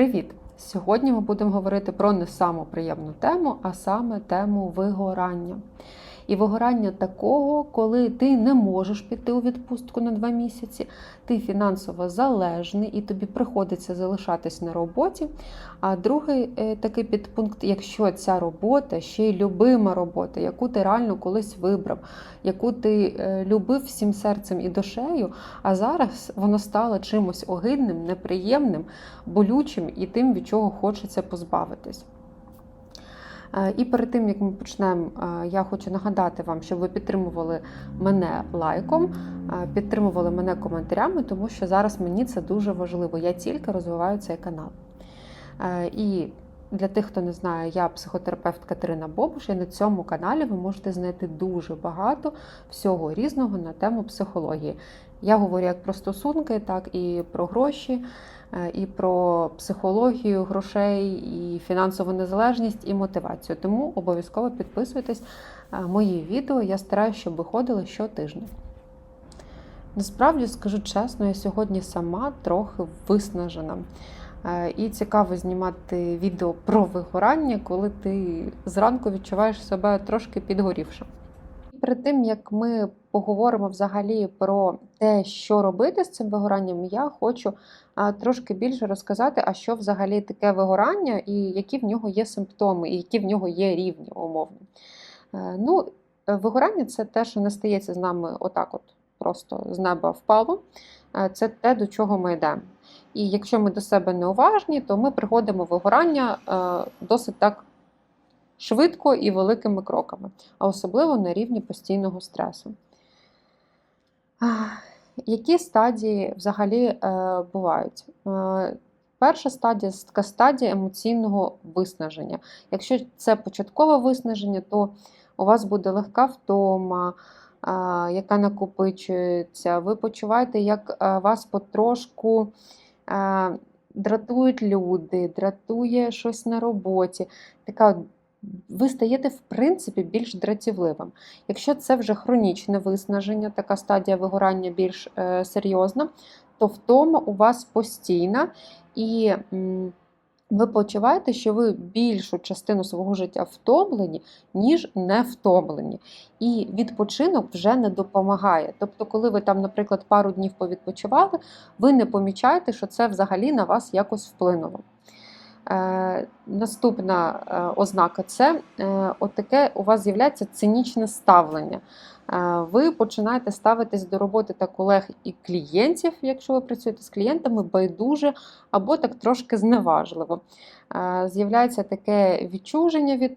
Привіт! Сьогодні ми будемо говорити про не саму приємну тему, а саме тему вигорання. І вигорання такого, коли ти не можеш піти у відпустку на два місяці, ти фінансово залежний і тобі приходиться залишатись на роботі. А другий е, такий підпункт, якщо ця робота ще й любима робота, яку ти реально колись вибрав, яку ти е, любив всім серцем і душею, а зараз воно стало чимось огидним, неприємним, болючим і тим, від чого хочеться позбавитись. Е, І перед тим як ми почнемо, е, я хочу нагадати вам, щоб ви підтримували мене лайком, е, підтримували мене коментарями, тому що зараз мені це дуже важливо. Я тільки розвиваю цей канал. І для тих, хто не знає, я психотерапевт Катерина Бобуш, і на цьому каналі ви можете знайти дуже багато всього різного на тему психології. Я говорю як про стосунки, так і про гроші, і про психологію грошей, і фінансову незалежність, і мотивацію. Тому обов'язково підписуйтесь. Е, Мої відео я стараюся, щоб виходили щотижня. Насправді, скажу чесно, я сьогодні сама трохи виснажена. Е, І цікаво знімати відео про вигорання, коли ти зранку відчуваєш себе трошки підгорівшим. Перед тим як ми поговоримо взагалі про те, що робити з цим вигоранням, я хочу трошки більше розказати, а що взагалі таке вигорання, і які в нього є симптоми, і які в нього є рівні умовно. Е, Ну, е, вигорання це те, що не стається з нами отак, от просто з неба впало. Е, Це те, до чого ми йдемо. І якщо ми до себе неуважні, то ми приходимо вигорання досить так швидко і великими кроками, а особливо на рівні постійного стресу. Які стадії взагалі е, бувають? Е, Перша стадія така стадія емоційного виснаження. Якщо це початкове виснаження, то у вас буде легка втома, а, яка накопичується. Ви почуваєте, як вас потрошку дратують люди, дратує щось на роботі. Така ви стаєте, в принципі, більш дратівливим. Якщо це вже хронічне виснаження, така стадія вигорання більш е, серйозна, то втома у вас постійна, і м, ви почуваєте, що ви більшу частину свого життя втомлені, ніж не втомлені. І відпочинок вже не допомагає. Тобто, коли ви там, наприклад, пару днів повідпочивали, ви не помічаєте, що це взагалі на вас якось вплинуло. Е, Наступна е, ознака це е, от таке у вас з'являється цинічне ставлення. Ви починаєте ставитись до роботи та колег і клієнтів, якщо ви працюєте з клієнтами, байдуже або так трошки зневажливо. З'являється таке відчуження від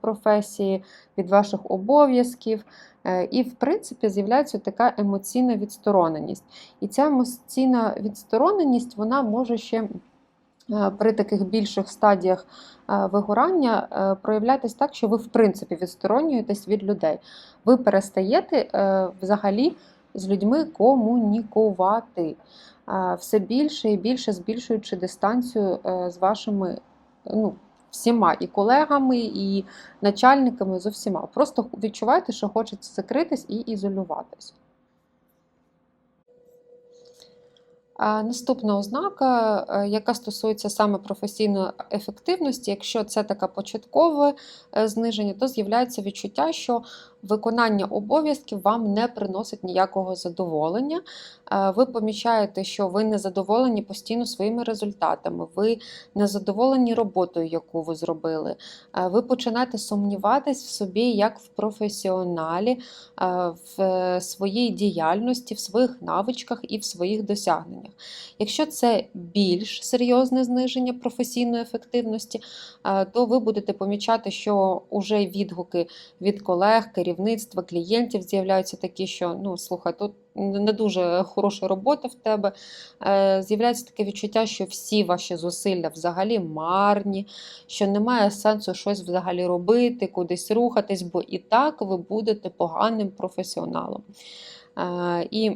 професії, від ваших обов'язків. І, в принципі, з'являється така емоційна відстороненість. І ця емоційна відстороненість вона може ще при таких більших стадіях е, вигорання е, проявлятись так, що ви, в принципі, відсторонюєтесь від людей. Ви перестаєте е, взагалі з людьми комунікувати е, все більше і більше збільшуючи дистанцію е, з вашими ну, всіма і колегами, і начальниками з усіма. Просто відчуваєте, що хочеться закритись і ізолюватись. А Наступна ознака, е, яка стосується саме професійної ефективності, якщо це таке початкове е, зниження, то з'являється відчуття, що виконання обов'язків вам не приносить ніякого задоволення. Е, Ви помічаєте, що ви не задоволені постійно своїми результатами, ви не задоволені роботою, яку ви зробили. Е, Ви починаєте сумніватись в собі як в професіоналі, е, в своїй діяльності, в своїх навичках і в своїх досягненнях. Якщо це більш серйозне зниження професійної ефективності, то ви будете помічати, що вже відгуки від колег, керівництва, клієнтів з'являються такі, що ну слухай, тут не дуже хороша робота в тебе. Е, З'являється таке відчуття, що всі ваші зусилля взагалі марні, що немає сенсу щось взагалі робити, кудись рухатись, бо і так ви будете поганим професіоналом. Е, І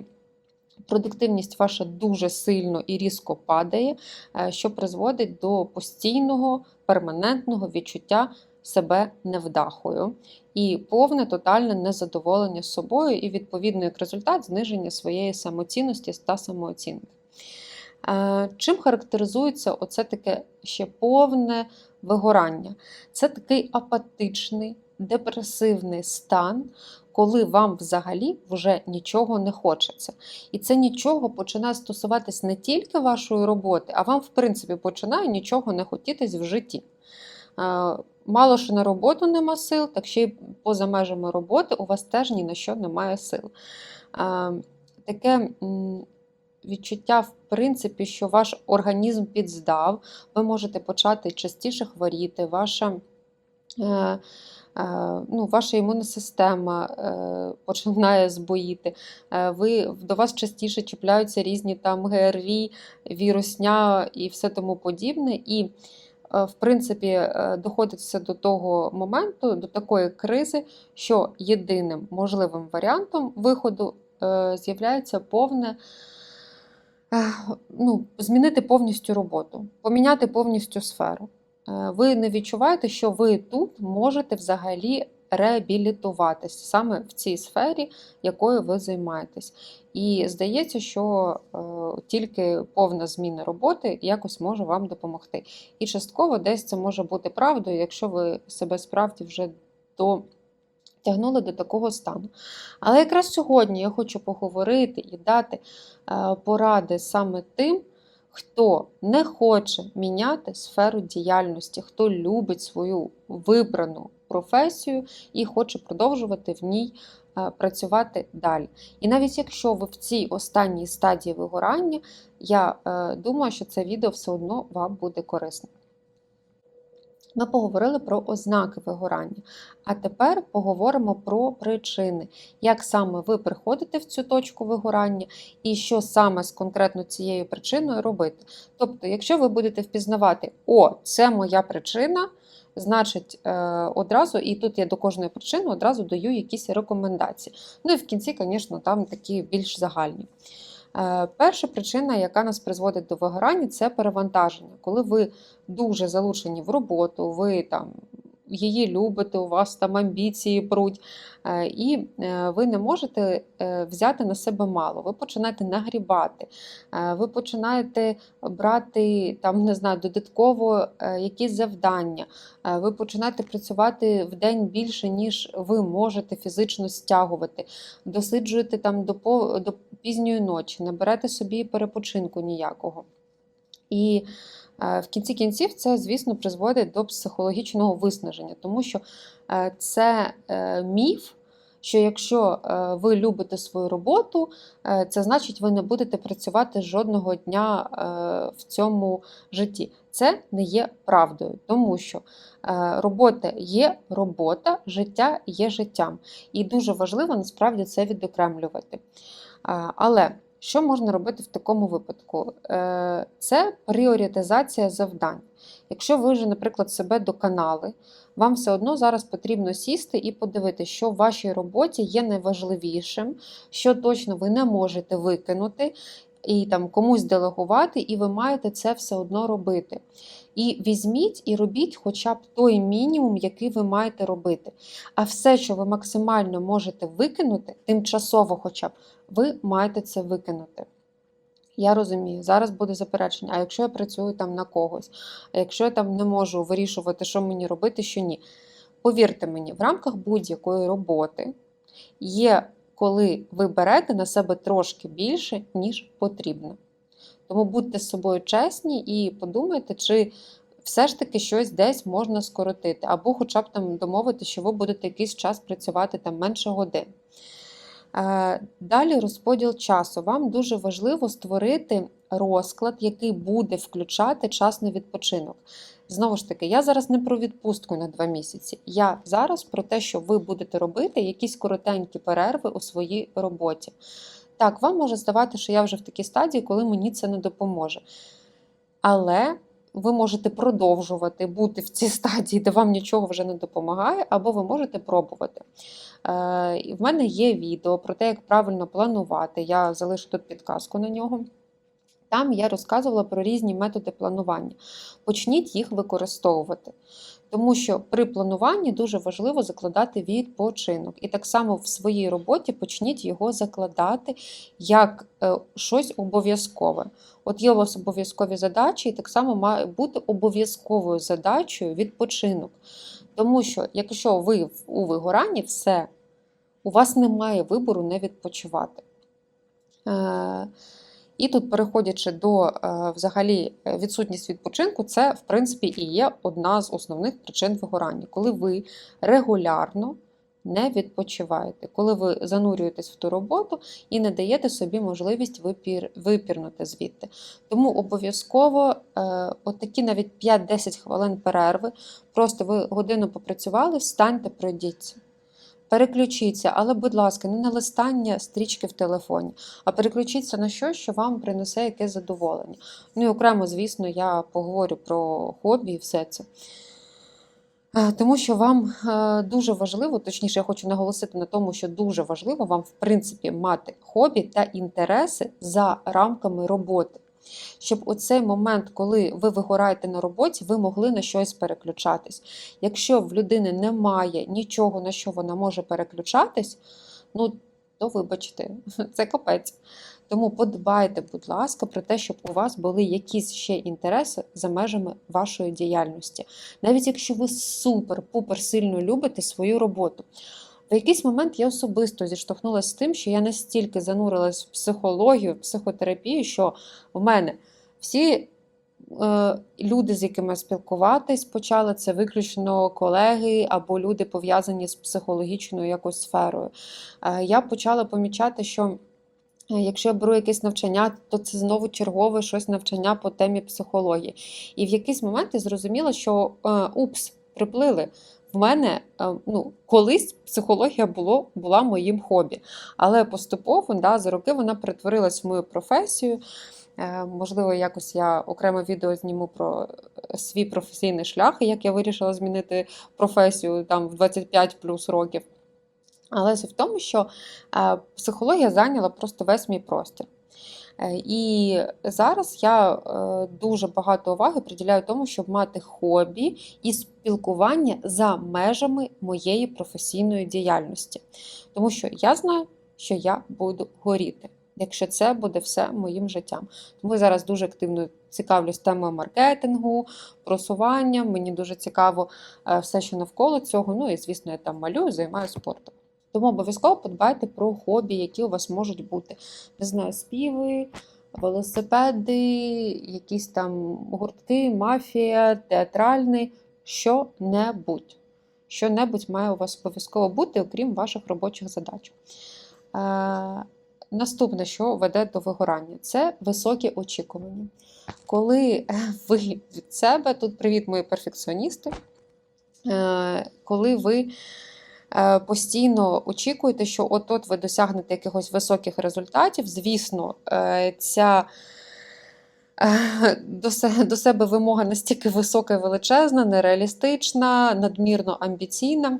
продуктивність ваша дуже сильно і різко падає, е, що призводить до постійного перманентного відчуття себе невдахою і повне тотальне незадоволення собою, і відповідно як результат зниження своєї самоцінності та самооцінки. Е, Чим характеризується оце таке ще повне вигорання? Це такий апатичний, депресивний стан, коли вам взагалі вже нічого не хочеться. І це нічого починає стосуватись не тільки вашої роботи, а вам, в принципі, починає нічого не хотітись в житті. Е, Мало що на роботу нема сил, так ще й поза межами роботи у вас теж ні на що немає сил. Е, Таке відчуття, в принципі, що ваш організм підздав, ви можете почати частіше хворіти, ваша, е, ну, ваша імунна система починає збоїти, ви, до вас частіше чіпляються різні там ГРВІ, вірусня і все тому подібне. І в принципі, доходиться до того моменту, до такої кризи, що єдиним можливим варіантом виходу е, з'являється повне е, ну, змінити повністю роботу, поміняти повністю сферу. Е, Ви не відчуваєте, що ви тут можете взагалі реабілітуватись саме в цій сфері, якою ви займаєтесь. І здається, що е, тільки повна зміна роботи якось може вам допомогти. І частково десь це може бути правдою, якщо ви себе справді вже до. Тягнули до такого стану. Але якраз сьогодні я хочу поговорити і дати е, поради саме тим, хто не хоче міняти сферу діяльності, хто любить свою вибрану професію і хоче продовжувати в ній е, працювати далі. І навіть якщо ви в цій останній стадії вигорання, я е, думаю, що це відео все одно вам буде корисним. Ми поговорили про ознаки вигорання. А тепер поговоримо про причини, як саме ви приходите в цю точку вигорання і що саме з конкретно цією причиною робити. Тобто, якщо ви будете впізнавати, о, це моя причина, значить, е, одразу, і тут я до кожної причини одразу даю якісь рекомендації. Ну і в кінці, звісно, там такі більш загальні. Е, Перша причина, яка нас призводить до вигорання, це перевантаження. Коли ви дуже залучені в роботу, ви там її любите, у вас там амбіції пруть, е, і е, ви не можете е, взяти на себе мало. Ви починаєте нагрібати, ви починаєте брати там, не знаю, додатково якісь завдання, ви починаєте працювати в день більше, ніж ви можете фізично стягувати, досиджуєте там до, до пізньої ночі, не берете собі перепочинку ніякого. І в кінці кінців це, звісно, призводить до психологічного виснаження, тому що е, це е, міф, що якщо е, ви любите свою роботу, е, це значить, ви не будете працювати жодного дня е, в цьому житті. Це не є правдою, тому що е, робота є робота, життя є життям. І дуже важливо насправді це відокремлювати. Але що можна робити в такому випадку? Е, Це пріоритизація завдань. Якщо ви вже, наприклад, себе доконали, вам все одно зараз потрібно сісти і подивитися, що в вашій роботі є найважливішим, що точно ви не можете викинути. І там комусь делегувати, і ви маєте це все одно робити. І візьміть і робіть хоча б той мінімум, який ви маєте робити. А все, що ви максимально можете викинути, тимчасово хоча б, ви маєте це викинути. Я розумію, зараз буде заперечення, а якщо я працюю там на когось, а якщо я там не можу вирішувати, що мені робити, що ні. Повірте мені, в рамках будь-якої роботи є, коли ви берете на себе трошки більше, ніж потрібно. Тому будьте з собою чесні і подумайте, чи все ж таки щось десь можна скоротити, або хоча б там домовити, що ви будете якийсь час працювати там менше годин. Е, Далі розподіл часу. Вам дуже важливо створити розклад, який буде включати час на відпочинок. Знову ж таки, я зараз не про відпустку на два місяці. Я зараз про те, що ви будете робити якісь коротенькі перерви у своїй роботі. Так, вам може здавати, що я вже в такій стадії, коли мені це не допоможе. Але ви можете продовжувати бути в цій стадії, де вам нічого вже не допомагає, або ви можете пробувати. Е, В мене є відео про те, як правильно планувати. Я залишу тут підказку на нього. Там я розказувала про різні методи планування. Почніть їх використовувати. Тому що при плануванні дуже важливо закладати відпочинок. І так само в своїй роботі почніть його закладати як е, щось обов'язкове. От є у вас обов'язкові задачі, і так само має бути обов'язковою задачею відпочинок. Тому що, якщо ви у вигоранні, все, у вас немає вибору не відпочивати. І тут, переходячи до е, взагалі е, відсутність відпочинку, це в принципі і є одна з основних причин вигорання, коли ви регулярно не відпочиваєте, коли ви занурюєтесь в ту роботу і не даєте собі можливість випір, випірнути звідти. Тому обов'язково е, от такі навіть 5-10 хвилин перерви, просто ви годину попрацювали, встаньте, пройдіться. Переключіться, але, будь ласка, не на листання стрічки в телефоні, а переключіться на щось, що вам принесе якесь задоволення. Ну і окремо, звісно, я поговорю про хобі і все це. Е, Тому що вам е, дуже важливо, точніше, я хочу наголосити на тому, що дуже важливо вам, в принципі, мати хобі та інтереси за рамками роботи. Щоб у цей момент, коли ви вигораєте на роботі, ви могли на щось переключатись. Якщо в людини немає нічого, на що вона може переключатись, ну то вибачте, це капець. Тому подбайте, будь ласка, про те, щоб у вас були якісь ще інтереси за межами вашої діяльності. Навіть якщо ви супер-пупер сильно любите свою роботу. В якийсь момент я особисто зіштовхнулася з тим, що я настільки занурилась в психологію, в психотерапію, що в мене всі е, люди, з якими спілкуватись почали, це виключно колеги або люди пов'язані з психологічною якось сферою. Е, я почала помічати, що е, якщо я беру якесь навчання, то це знову чергове щось навчання по темі психології. І в якийсь момент я зрозуміла, що е, упс, приплили. В мене е, ну, колись психологія було, була моїм хобі, але поступово да, за роки вона перетворилась в мою професію. Е, Можливо, якось я окреме відео зніму про е, свій професійний шлях, як я вирішила змінити професію там в 25 плюс років. Але в тому, що психологія зайняла просто весь мій простір. Е, І зараз я е, дуже багато уваги приділяю тому, щоб мати хобі і спілкування за межами моєї професійної діяльності. Тому що я знаю, що я буду горіти, якщо це буде все моїм життям. Тому я зараз дуже активно цікавлюсь темою маркетингу, просування. Мені дуже цікаво е, все, що навколо цього. Ну і звісно, я там малюю, займаюся спортом. Тому обов'язково подбайте про хобі, які у вас можуть бути. Не знаю, співи, велосипеди, якісь там гуртки, мафія, театральний, що-небудь. Що-небудь має у вас обов'язково бути, окрім ваших робочих задач. Е, наступне, що веде до вигорання, це високі очікування. Коли ви від себе, тут привіт, мої перфекціоністи, е, коли ви е, постійно очікуєте, що от-от ви досягнете якихось високих результатів, звісно, е, ця е, до себе вимога настільки висока і величезна, нереалістична, надмірно амбіційна.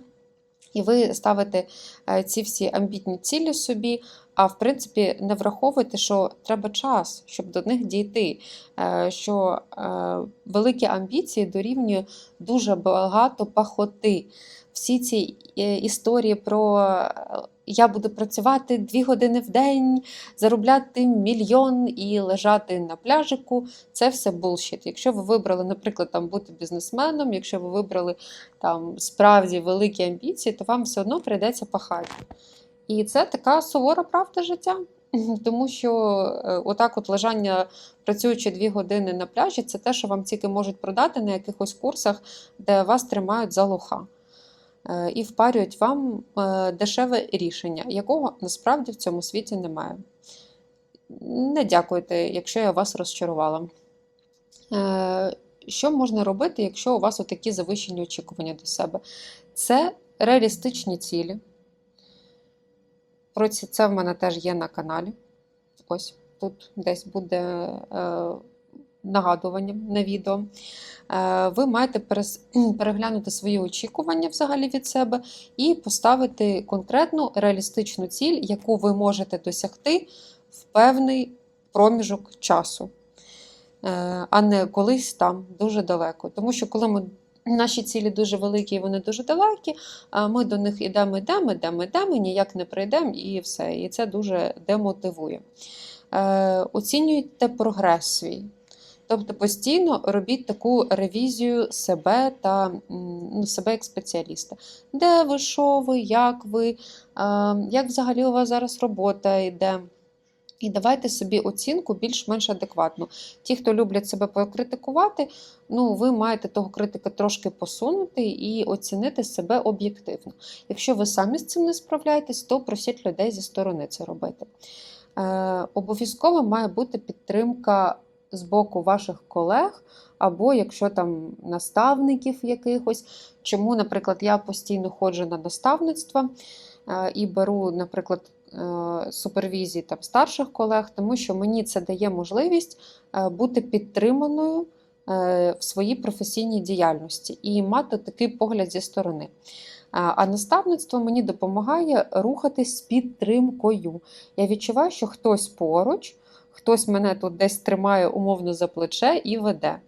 І ви ставите е, ці всі амбітні цілі собі, а в принципі не враховуєте, що треба час, щоб до них дійти. Е, Що е, великі амбіції дорівнює дуже багато пахоти. Всі ці е, історії про е, я буду працювати дві години в день, заробляти мільйон і лежати на пляжику. Це все булшіт. Якщо ви вибрали, наприклад, там бути бізнесменом, якщо ви вибрали там справді великі амбіції, то вам все одно прийдеться пахати. І це така сувора правда життя. Тому що е, отак от лежання, працюючи дві години на пляжі, це те, що вам тільки можуть продати на якихось курсах, де вас тримають за лоха. Е, І впарюють вам е, дешеве рішення, якого насправді в цьому світі немає. Не дякуйте, якщо я вас розчарувала. Е, Що можна робити, якщо у вас такі завищені очікування до себе? Це реалістичні цілі. Про це в мене теж є на каналі. Ось тут десь буде е, нагадування на відео. Е, ви маєте переглянути свої очікування взагалі від себе і поставити конкретну реалістичну ціль, яку ви можете досягти в певний проміжок часу. е, а не колись там дуже далеко. Тому що коли ми наші цілі дуже великі і вони дуже далекі, ми до них йдемо, йдемо, йдемо, йдемо, ніяк не прийдемо і все. І це дуже демотивує. Е, Оцінюйте прогрес свій. Тобто постійно робіть таку ревізію себе та ну, себе як спеціаліста. Де ви, що ви, як ви, як взагалі у вас зараз робота йде. І давайте собі оцінку більш-менш адекватну. Ті, хто люблять себе покритикувати, ну ви маєте того критика трошки посунути і оцінити себе об'єктивно. Якщо ви самі з цим не справляєтесь, то просіть людей зі сторони це робити. Е, обов'язково має бути підтримка з боку ваших колег, або якщо там наставників якихось. Чому, наприклад, я постійно ходжу на наставництва е, і беру, наприклад, е, супервізії там, старших колег, тому що мені це дає можливість е, бути підтриманою в своїй професійній діяльності і мати такий погляд зі сторони. А наставництво мені допомагає рухатись з підтримкою. Я відчуваю, що хтось поруч, хтось мене тут десь тримає умовно за плече і веде.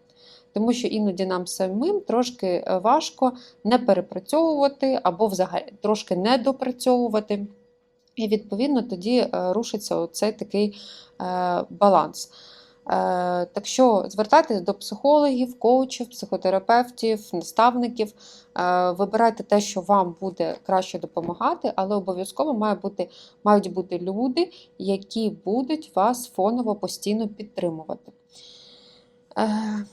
Тому що іноді нам самим трошки е, важко не перепрацьовувати або взагалі трошки не допрацьовувати. І, відповідно, тоді е, рушиться оцей такий е, баланс. Е, Так що звертайтесь до психологів, коучів, психотерапевтів, наставників, е, вибирайте те, що вам буде краще допомагати, але обов'язково має бути, мають бути люди, які будуть вас фоново постійно підтримувати. Е,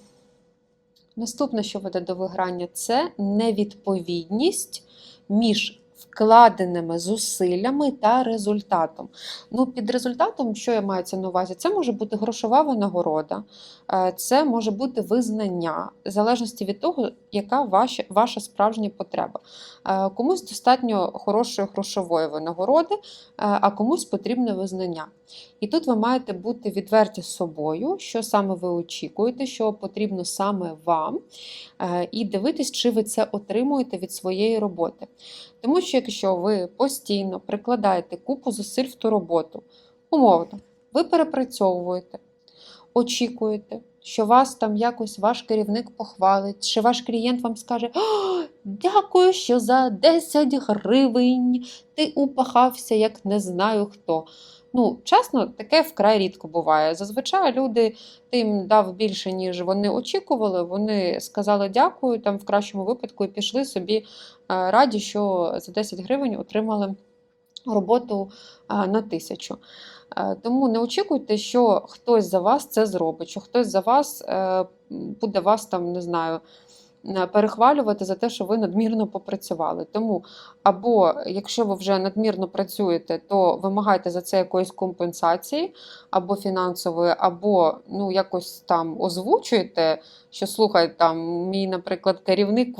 Наступне, що веде до виграння, це невідповідність між вкладеними зусиллями та результатом. Ну, Під результатом, що я маю це на увазі? Це може бути грошова винагорода, е, це може бути визнання, в залежності від того, яка ваша, ваша справжня потреба. Е, Комусь достатньо хорошої грошової винагороди, е, а комусь потрібне визнання. І тут ви маєте бути відверті з собою, що саме ви очікуєте, що потрібно саме вам, е, і дивитись, чи ви це отримуєте від своєї роботи. Тому що якщо ви постійно прикладаєте купу зусиль в ту роботу, умовно, ви перепрацьовуєте, очікуєте, що вас там якось ваш керівник похвалить, чи ваш клієнт вам скаже: Дякую, що за 10 гривень ти упахався, як не знаю хто. Ну, чесно, таке вкрай рідко буває. Зазвичай люди ти їм дав більше, ніж вони очікували. Вони сказали дякую, там в кращому випадку і пішли собі е, раді, що за 10 гривень отримали роботу е, на тисячу. Е, Тому не очікуйте, що хтось за вас це зробить, що хтось за вас е, буде вас там, не знаю. е, Перехвалювати за те, що ви надмірно попрацювали. Тому, або якщо ви вже надмірно працюєте, то вимагайте за це якоїсь компенсації, або фінансової, або ну, якось там озвучуєте, що слухай, там, мій, наприклад, керівник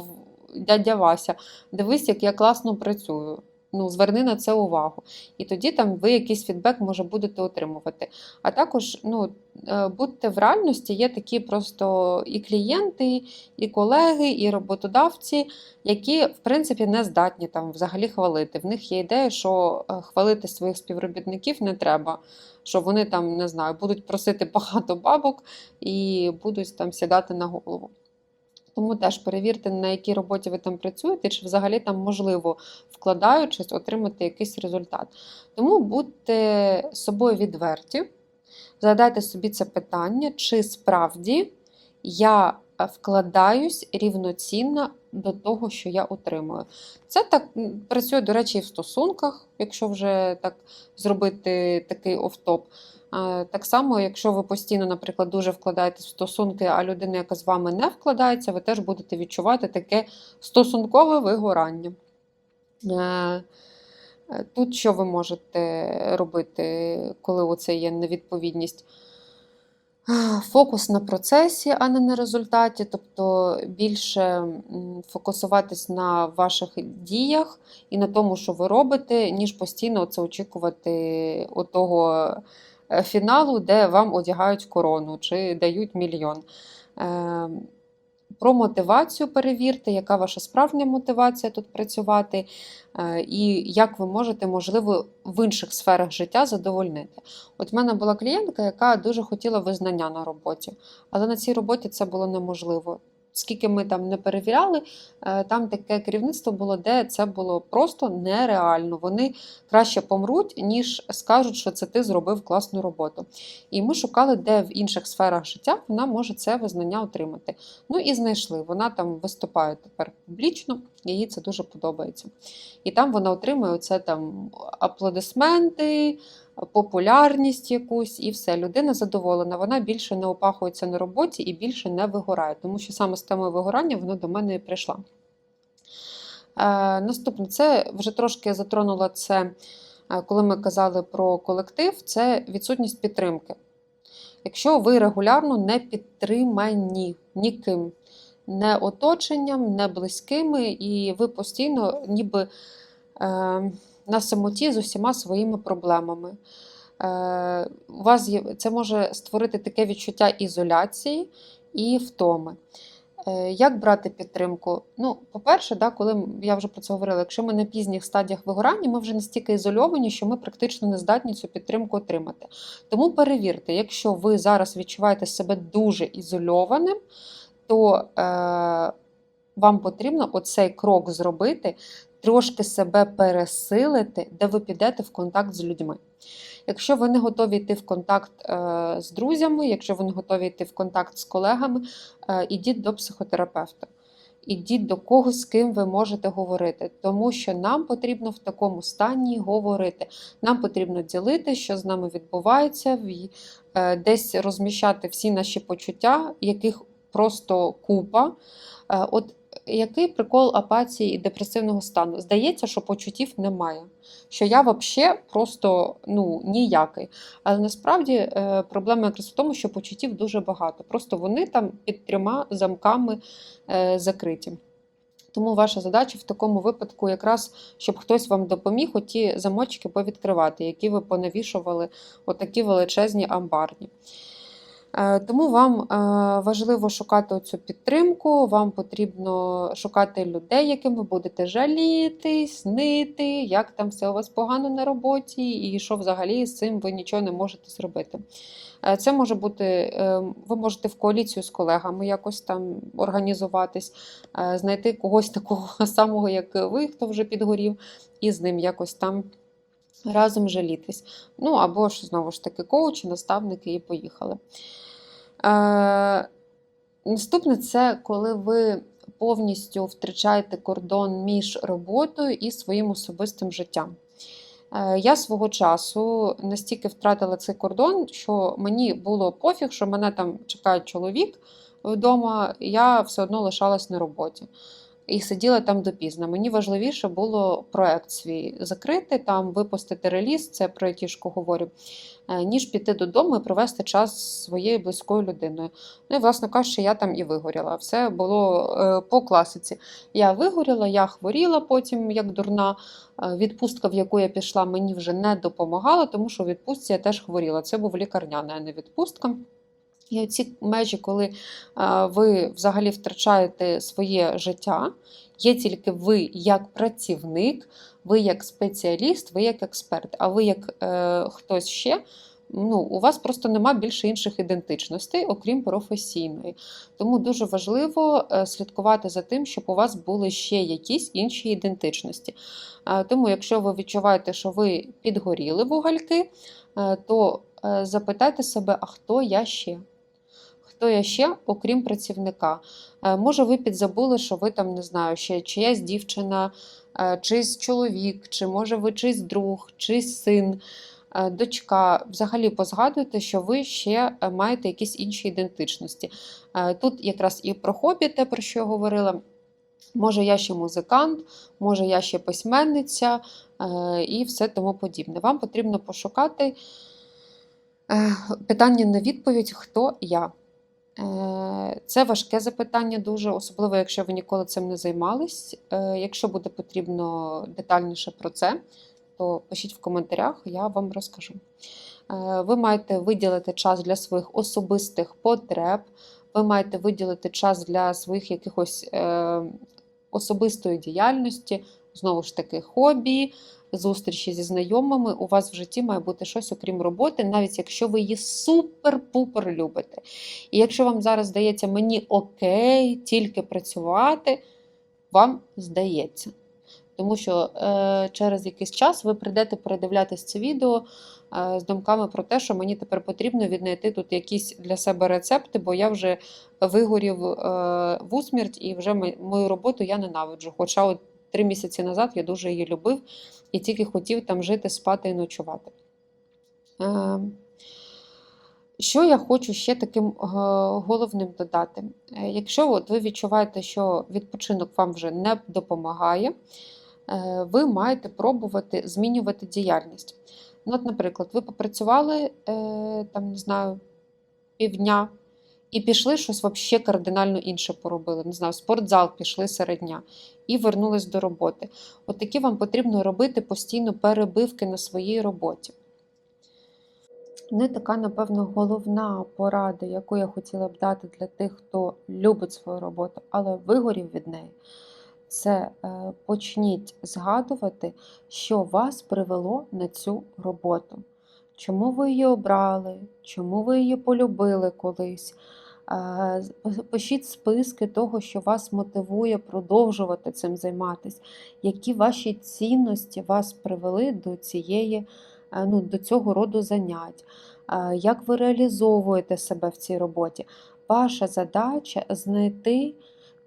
дядя Вася, дивись, як я класно працюю. Ну, зверни на це увагу. І тоді там ви якийсь фідбек може будете отримувати. А також ну, е, будьте в реальності, є такі просто і клієнти, і колеги, і роботодавці, які, в принципі, не здатні там взагалі хвалити. В них є ідея, що е, хвалити своїх співробітників не треба, що вони там, не знаю, будуть просити багато бабок і будуть там сідати на голову. Тому теж перевірте, на якій роботі ви там працюєте, чи взагалі там можливо, вкладаючись, отримати якийсь результат. Тому будьте собою відверті, задайте собі це питання, чи справді я е, вкладаюсь рівноцінно до того, що я отримую. Це так працює, до речі, і в стосунках, якщо вже так зробити такий офтоп. Е, Так само, якщо ви постійно, наприклад, дуже вкладаєтесь в стосунки, а людина, яка з вами не вкладається, ви теж будете відчувати таке стосункове вигорання. Е, е, Тут що ви можете робити, коли оце є невідповідність? Фокус на процесі, а не на результаті, тобто більше фокусуватись на ваших діях і на тому, що ви робите, ніж постійно це очікувати отого фіналу, де вам одягають корону чи дають мільйон. Е, Про мотивацію перевірте, яка ваша справжня мотивація тут працювати, е, і як ви можете, можливо, в інших сферах життя задовольнити. От в мене була клієнтка, яка дуже хотіла визнання на роботі, але на цій роботі це було неможливо. Скільки ми там не перевіряли, е, там таке керівництво було, де це було просто нереально. Вони краще помруть, ніж скажуть, що це ти зробив класну роботу. І ми шукали, де в інших сферах життя вона може це визнання отримати. Ну і знайшли. Вона там виступає тепер публічно, їй це дуже подобається. І там вона отримує оце там аплодисменти, популярність якусь, і все. Людина задоволена, вона більше не опахується на роботі і більше не вигорає, тому що саме з темою вигорання вона до мене і прийшла. Е, Наступне, це вже трошки затронула це, е, коли ми казали про колектив, це відсутність підтримки. Якщо ви регулярно не підтримані ніким, не оточенням, не близькими, і ви постійно ніби е, на самоті з усіма своїми проблемами. Е, у вас є, Це може створити таке відчуття ізоляції і втоми. Е, Як брати підтримку? Ну, по-перше, да, коли я вже про це говорила, якщо ми на пізніх стадіях вигорання, ми вже настільки ізольовані, що ми практично не здатні цю підтримку отримати. Тому перевірте, якщо ви зараз відчуваєте себе дуже ізольованим, то е, вам потрібно оцей крок зробити, трошки себе пересилити, де ви підете в контакт з людьми. Якщо ви не готові йти в контакт е, з друзями, якщо ви не готові йти в контакт з колегами, е, ідіть до психотерапевта. Ідіть до когось, з ким ви можете говорити, тому що нам потрібно в такому стані говорити. Нам потрібно ділити, що з нами відбувається, е, десь розміщати всі наші почуття, яких просто купа. От який прикол апатії і депресивного стану? Здається, що почуттів немає. Що я взагалі просто ну, ніякий. Але насправді е, проблема якраз в тому, що почуттів дуже багато. Просто вони там під трьома замками е, закриті. Тому ваша задача в такому випадку, якраз, щоб хтось вам допоміг оті замочки повідкривати, які ви понавішували, отакі величезні амбарні. Е, Тому вам е, важливо шукати цю підтримку, вам потрібно шукати людей, яким ви будете жалітись, нити, як там все у вас погано на роботі, і що взагалі з цим ви нічого не можете зробити. Е, Це може бути, ви можете в коаліцію з колегами якось там організуватись, знайти когось такого самого, як ви, хто вже підгорів, і з ним якось там разом жалітись. Ну або ж знову ж таки коучі, наставники і поїхали. Е, Наступне це коли ви повністю втрачаєте кордон між роботою і своїм особистим життям. Е, Я свого часу настільки втратила цей кордон, що мені було пофіг, що мене там чекає чоловік вдома, і я все одно лишалась на роботі. І сиділа там допізно. Мені важливіше було проект свій закрити, там випустити реліз, це про айтішку говорю, е, ніж піти додому і провести час з своєю близькою людиною. Ну і, власне кажучи, я там і вигоріла. Все було е, по класиці. Я вигоріла, я хворіла потім, як дурна. Е, Відпустка, в яку я пішла, мені вже не допомагала, тому що у відпустці я теж хворіла. Це був лікарняна, а не відпустка. І ці межі, коли е, ви взагалі втрачаєте своє життя, є тільки ви як працівник, ви як спеціаліст, ви як експерт, а ви як е, хтось ще. Ну, у вас просто нема більше інших ідентичностей, окрім професійної. Тому дуже важливо е, слідкувати за тим, щоб у вас були ще якісь інші ідентичності. Е, Тому, якщо ви відчуваєте, що ви підгоріли вугальки, то запитайте себе, а хто я ще? Хто я ще, окрім працівника? Е, Може, ви підзабули, що ви там не знаю, ще чиясь дівчина, чийсь чоловік, чи може ви чийсь друг, чийсь син, е, дочка. Взагалі позгадуйте, що ви ще е, маєте якісь інші ідентичності. Е, Тут якраз і про хобі, те, про що я говорила. Може, я ще музикант, може, я ще письменниця е, і все тому подібне. Вам потрібно пошукати питання на відповідь, хто я. Е, Це важке запитання дуже, особливо, якщо ви ніколи цим не займались. Е, Якщо буде потрібно детальніше про це, то пишіть в коментарях, я вам розкажу. Е, Ви маєте виділити час для своїх особистих потреб, ви маєте виділити час для своїх якихось особистої діяльності, знову ж таки, хобі, зустрічі зі знайомими. У вас в житті має бути щось, окрім роботи, навіть якщо ви її супер-пупер любите. І якщо вам зараз здається, мені окей, тільки працювати, вам здається. Тому що е, через якийсь час ви прийдете передивлятись це відео е, з думками про те, що мені тепер потрібно віднайти тут якісь для себе рецепти, бо я вже вигорів е, в усмерть і вже мою роботу я ненавиджу. Хоча от три місяці назад я дуже її любив і тільки хотів там жити, спати і ночувати. Е, що я хочу ще таким е, головним додати? Е, Якщо от ви відчуваєте, що відпочинок вам вже не допомагає, ви маєте пробувати змінювати діяльність. Ну, от, наприклад, ви попрацювали там, не знаю, півдня і пішли щось взагалі кардинально інше поробили. Не знаю, в спортзал пішли серед дня і вернулись до роботи. От такі вам потрібно робити постійно перебивки на своїй роботі. Не така, напевно, головна порада, яку я хотіла б дати для тих, хто любить свою роботу, але вигорів від неї. Це е, почніть згадувати, що вас привело на цю роботу. Чому ви її обрали, чому ви її полюбили колись. Е, Пишіть списки того, що вас мотивує продовжувати цим займатися, які ваші цінності вас привели до цієї е, ну, до цього роду занять, е, як ви реалізовуєте себе в цій роботі. Ваша задача знайти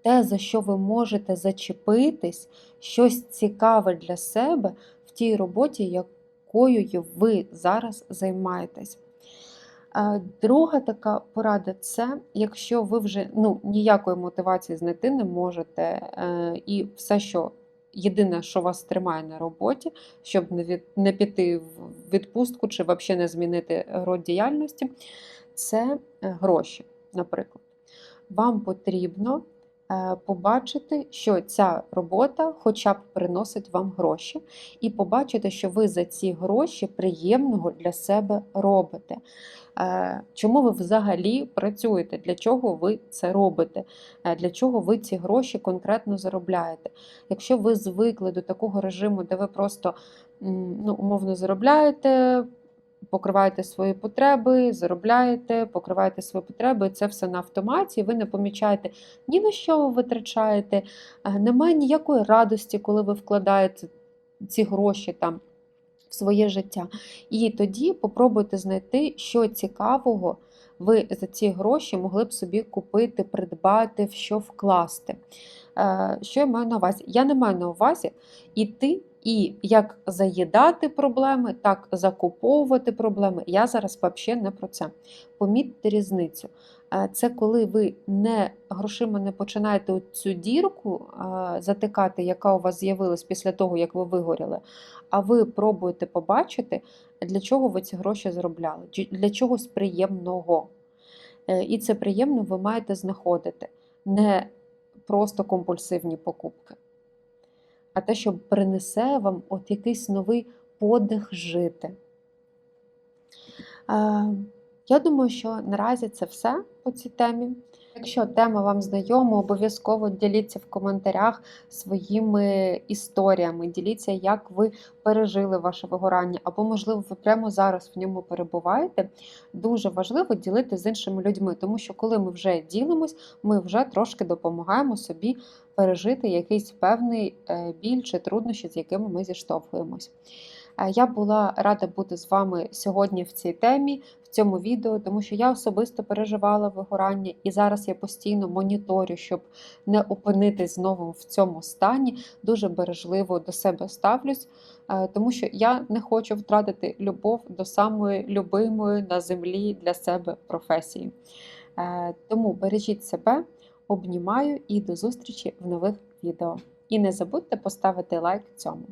те, за що ви можете зачепитись, щось цікаве для себе в тій роботі, якою ви зараз займаєтесь. Е, Друга така порада це, якщо ви вже ну, ніякої мотивації знайти не можете, е, і все, що єдине, що вас тримає на роботі, щоб не, від, не піти в відпустку чи взагалі не змінити род діяльності, це е, гроші, наприклад. Вам потрібно побачити, що ця робота хоча б приносить вам гроші, і побачити, що ви за ці гроші приємного для себе робите. Е, Чому ви взагалі працюєте? Для чого ви це робите? Е, Для чого ви ці гроші конкретно заробляєте? Якщо ви звикли до такого режиму, де ви просто ну, умовно заробляєте, покриваєте свої потреби, заробляєте, покриваєте свої потреби, це все на автоматі, ви не помічаєте ні на що ви витрачаєте, е, немає ніякої радості, коли ви вкладаєте ці гроші там в своє життя. І тоді попробуйте знайти, що цікавого ви за ці гроші могли б собі купити, придбати, в що вкласти. Е, Що я маю на увазі? Я не маю на увазі іти і як заїдати проблеми, так закуповувати проблеми. Я зараз взагалі не про це. Помітьте різницю. Е, Це коли ви не грошима не починаєте цю дірку е, затикати, яка у вас з'явилась після того, як ви вигоріли, а ви пробуєте побачити, для чого ви ці гроші заробляли, для чогось приємного. Е, І це приємно ви маєте знаходити. Не просто компульсивні покупки, а те, що принесе вам от якийсь новий подих жити. Я думаю, що наразі це все по цій темі. Якщо тема вам знайома, обов'язково діліться в коментарях своїми історіями. Діліться, як ви пережили ваше вигорання, або, можливо, ви прямо зараз в ньому перебуваєте. Дуже важливо ділити з іншими людьми, тому що коли ми вже ділимось, ми вже трошки допомагаємо собі пережити якийсь певний е, біль чи труднощі, з якими ми зіштовхуємось. Е, Я була рада бути з вами сьогодні в цій темі, в цьому відео, тому що я особисто переживала вигорання, і зараз я постійно моніторю, щоб не опинитись знову в цьому стані. Дуже бережливо до себе ставлюсь, е, тому що я не хочу втратити любов до самої любимої на землі для себе професії. Е, Тому бережіть себе, обнімаю і до зустрічі в нових відео. І не забудьте поставити лайк цьому.